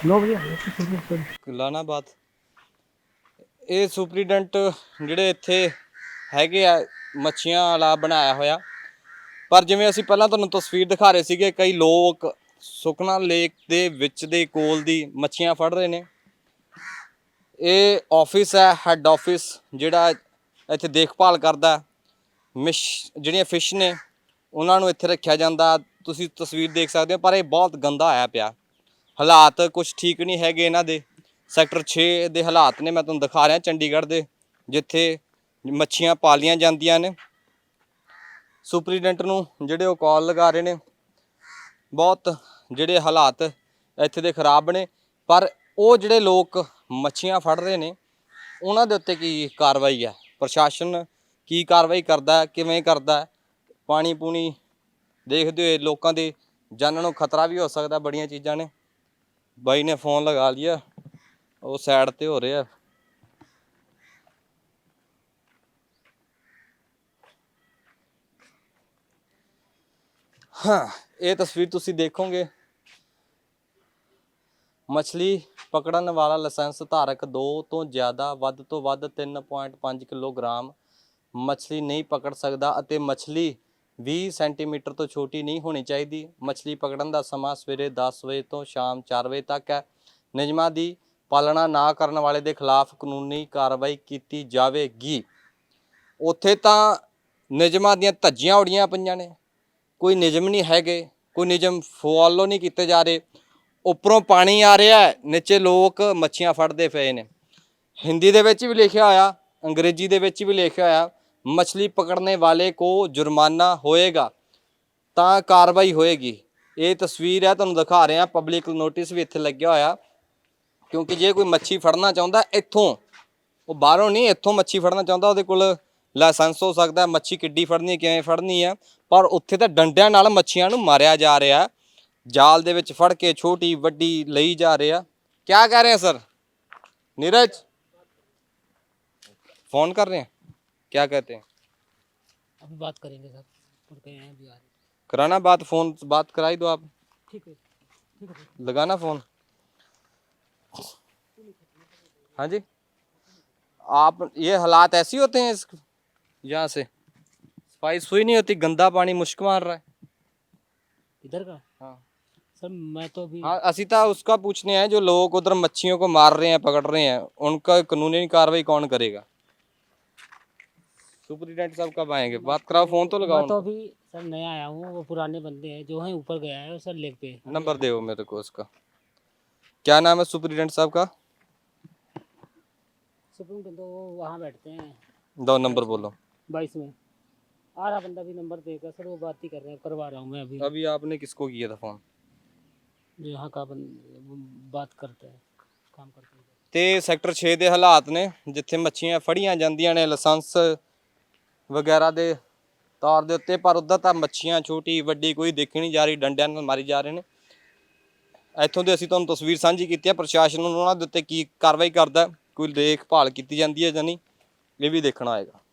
नौ बजे ਲਾਣਾ ਬਾਤ ਇਹ ਸੁਪਰੀਡੈਂਟ ਜਿਹੜੇ ਇੱਥੇ ਹੈਗੇ ਆ ਮੱਛੀਆਂ ਵਾਲਾ ਬਣਾਇਆ ਹੋਇਆ ਪਰ ਜਿਵੇਂ ਅਸੀਂ ਪਹਿਲਾਂ ਤੁਹਾਨੂੰ ਤਸਵੀਰ ਦਿਖਾ ਰਹੇ ਸੀਗੇ ਕਈ ਲੋਕ ਸੁਖਨਾ ਲੇਕ ਦੇ ਵਿੱਚ ਦੇ ਕੋਲ ਦੀ ਮੱਛੀਆਂ ਫੜ ਰਹੇ ਨੇ ਇਹ ਆਫਿਸ ਹੈ ਹੈੱਡ ਆਫਿਸ ਜਿਹੜਾ ਇੱਥੇ ਦੇਖਭਾਲ ਕਰਦਾ ਮਿਸ਼ ਜਿਹੜੀਆਂ ਫਿਸ਼ ਨੇ, ਉਹਨਾਂ ਨੂੰ ਇੱਥੇ ਰੱਖਿਆ ਜਾਂਦਾ। ਤੁਸੀਂ ਤਸਵੀਰ ਦੇਖ ਸਕਦੇ ਹੋ, ਪਰ ਇਹ ਬਹੁਤ ਗੰਦਾ ਆਇਆ ਪਿਆ। ਹਾਲਾਤ ਕੁਝ ਠੀਕ ਨਹੀਂ ਹੈਗੇ ਇਹਨਾਂ ਦੇ। ਸੈਕਟਰ 6 ਦੇ ਹਾਲਾਤ ਨੇ, ਮੈਂ ਤੁਹਾਨੂੰ ਦਿਖਾ ਰਿਹਾ ਚੰਡੀਗੜ੍ਹ ਦੇ, ਜਿੱਥੇ ਮੱਛੀਆਂ ਪਾਲੀਆਂ ਜਾਂਦੀਆਂ ਨੇ। ਸੁਪਰੀਡੈਂਟ ਨੂੰ ਜਿਹੜੇ ਉਹ ਕਾਲ ਲਗਾ ਰਹੇ ਨੇ, ਬਹੁਤ ਜਿਹੜੇ ਹਾਲਾਤ ਇੱਥੇ ਦੇ ਖਰਾਬ ਨੇ। ਪਰ ਉਹ ਜਿਹੜੇ ਲੋਕ ਮੱਛੀਆਂ ਫੜ ਰਹੇ ਨੇ ਉਹਨਾਂ ਦੇ ਉੱਤੇ ਕੀ ਕਾਰਵਾਈ ਹੈ? ਪ੍ਰਸ਼ਾਸਨ ਕੀ ਕਾਰਵਾਈ ਕਰਦਾ ਹੈ, ਕਿਵੇਂ ਕਰਦਾ ਹੈ? ਪਾਣੀ ਪੂਣੀ ਦੇਖਦੇ ਹੋਏ ਲੋਕਾਂ ਦੇ ਜਾਨਾਂ ਨੂੰ ਖਤਰਾ ਵੀ ਹੋ ਸਕਦਾ ਬੜੀਆਂ ਚੀਜ਼ਾਂ ਨੇ। ਬਾਈ ਨੇ ਫੋਨ ਲਗਾ ਲਿਆ ਉਹ ਸਾਈਡ ਤੇ ਹੋ ਰਿਹਾ ਹਾਂ ਇਹ ਤਸਵੀਰ ਤੁਸੀਂ ਦੇਖੋਗੇ। ਮਛਲੀ ਪਕੜਨ ਵਾਲਾ ਲਾਇਸੈਂਸ ਧਾਰਕ ਦੋ ਤੋਂ ਜ਼ਿਆਦਾ, ਵੱਧ ਤੋਂ ਵੱਧ 3.5 ਕਿਲੋਗ੍ਰਾਮ ਮਛਲੀ ਨਹੀਂ ਪਕੜ ਸਕਦਾ ਅਤੇ ਮਛਲੀ 20 ਸੈਂਟੀਮੀਟਰ ਤੋਂ ਛੋਟੀ ਨਹੀਂ ਹੋਣੀ ਚਾਹੀਦੀ। ਮਛਲੀ ਪਕੜਨ ਦਾ ਸਮਾਂ ਸਵੇਰੇ 10 ਵਜੇ ਤੋਂ ਸ਼ਾਮ 4 ਵਜੇ ਤੱਕ ਹੈ। ਨਿਯਮਾਂ ਦੀ ਪਾਲਣਾ ਨਾ ਕਰਨ ਵਾਲੇ ਦੇ ਖਿਲਾਫ ਕਾਨੂੰਨੀ ਕਾਰਵਾਈ ਕੀਤੀ ਜਾਵੇਗੀ। ਉੱਥੇ ਤਾਂ ਨਿਯਮਾਂ ਦੀਆਂ ਧੱਜੀਆਂ ਉੜੀਆਂ ਪਈਆਂ ਨੇ। ਕੋਈ ਨਿਯਮ ਨਹੀਂ ਹੈਗੇ, ਕੋਈ ਨਿਯਮ ਫੋਲੋ ਨਹੀਂ ਕੀਤੇ ਜਾ ਰਹੇ। ਉੱਪਰੋਂ ਪਾਣੀ ਆ ਰਿਹਾ ਹੈ, ਨੀਚੇ ਲੋਕ ਮੱਛੀਆਂ ਫੜਦੇ ਪਏ ਨੇ। ਹਿੰਦੀ ਦੇ ਵਿੱਚ ਵੀ ਲਿਖਿਆ ਹੋਇਆ, ਅੰਗਰੇਜ਼ੀ ਦੇ ਵਿੱਚ ਵੀ ਲਿਖਿਆ ਹੋਇਆ, ਮੱਛਲੀ ਪਕੜਨੇ ਵਾਲੇ ਕੋ ਜੁਰਮਾਨਾ ਹੋਏਗਾ, ਤਾਂ ਕਾਰਵਾਈ ਹੋਏਗੀ। ਇਹ ਤਸਵੀਰ ਹੈ, ਤੁਹਾਨੂੰ ਦਿਖਾ ਰਹੇ ਹਾਂ ਪਬਲਿਕ ਨੋਟਿਸ ਵੀ ਇੱਥੇ ਲੱਗਿਆ ਹੋਇਆ, ਕਿਉਂਕਿ ਜੇ ਕੋਈ ਮੱਛੀ ਫੜਨਾ ਚਾਹੁੰਦਾ ਇੱਥੋਂ, ਉਹ ਬਾਹਰੋਂ ਨਹੀਂ, ਇੱਥੋਂ ਮੱਛੀ ਫੜਨਾ ਚਾਹੁੰਦਾ, ਉਹਦੇ ਕੋਲ ਲਾਇਸੈਂਸ ਹੋ ਸਕਦਾ ਮੱਛੀ ਕਿੱਡੀ ਫੜਨੀ ਹੈ ਕਿਵੇਂ ਫੜਨੀ ਹੈ, ਪਰ ਉੱਥੇ ਤਾਂ ਡੰਡਿਆਂ ਨਾਲ ਮੱਛੀਆਂ ਨੂੰ ਮਾਰਿਆ ਜਾ ਰਿਹਾ ਜਾਲ ਦੇ ਵਿੱਚ ਫੜ ਕੇ ਛੋਟੀ ਵੱਡੀ ਲਈ ਜਾ ਰਹੇ ਆ ਕੀ ਕਹਿ ਰਹੇ ਆ ਸਰ नीरज फोन कर रहे हैं क्या कहते हैं अभी बात करेंगे सर उठ गए हैं अभी आ रहे कराना बात फोन बात कराई दो आप ठीक है ठीक है लगाना फोन हाँ जी आप ये हालात ऐसे ही होते हैं इस यहाँ से सफाई सुई नहीं होती गंदा पानी मुश्क मार रहा है इधर का हाँ सर मैं तो अभी हाँ असीता उसका पूछने हैं जो लोग उधर मच्छियों को मार रहे हैं पकड़ रहे हैं उनका कानूनी कार्रवाई कौन करेगा? सुपरिटेंडेंट साहब कब आएँगे? बात कराओ फ़ोन तो लगाओ मैं तो अभी सर नया आया हूँ वो पुराने बंदे हैं जो हैं ऊपर गया है सर लेक पे। नंबर दे मेरे को उसका। क्या नाम है सुपरिटेंडेंट साहब का? सुप्रीम तो वहाँ बैठते हैं। दो नंबर बोलो। बाईस में। आ रहा बंदा भी नंबर देगा सर वो बात ही कर रहे हैं करवा रहा हूँ मैं अभी। अभी आपने किसको किया था फ़ोन? जो यहाँ का बंद वो बात करते हैं काम करते हैं ਤੇ ਸੈਕਟਰ 6 ਦੇ ਹਾਲਾਤ ਨੇ ਜਿੱਥੇ ਮੱਛੀਆਂ ਫੜੀਆਂ ਜਾਂਦੀਆਂ ਨੇ ਲਾਇਸੈਂਸ ਵਗੈਰਾ ਦੇ ਤੌਰ ਦੇ ਉੱਤੇ ਪਰ ਉੱਦਾਂ ਤਾਂ ਮੱਛੀਆਂ ਛੋਟੀ ਵੱਡੀ ਕੋਈ ਦੇਖੀ ਨਹੀਂ ਜਾ ਰਹੀ ਡੰਡਿਆਂ ਨਾਲ ਮਾਰੀ ਜਾ ਰਹੇ ਨੇ ਇੱਥੋਂ ਦੇ ਅਸੀਂ ਤੁਹਾਨੂੰ ਤਸਵੀਰ ਸਾਂਝੀ ਕੀਤੀ ਹੈ ਪ੍ਰਸ਼ਾਸਨ ਨੂੰ ਉਹਨਾਂ ਦੇ ਉੱਤੇ ਕੀ ਕਾਰਵਾਈ ਕਰਦਾ ਹੈ, ਕੋਈ ਦੇਖਭਾਲ ਕੀਤੀ ਜਾਂਦੀ ਹੈ ਜਾਂ ਨਹੀਂ ਇਹ ਵੀ ਦੇਖਣਾ ਹੋਏਗਾ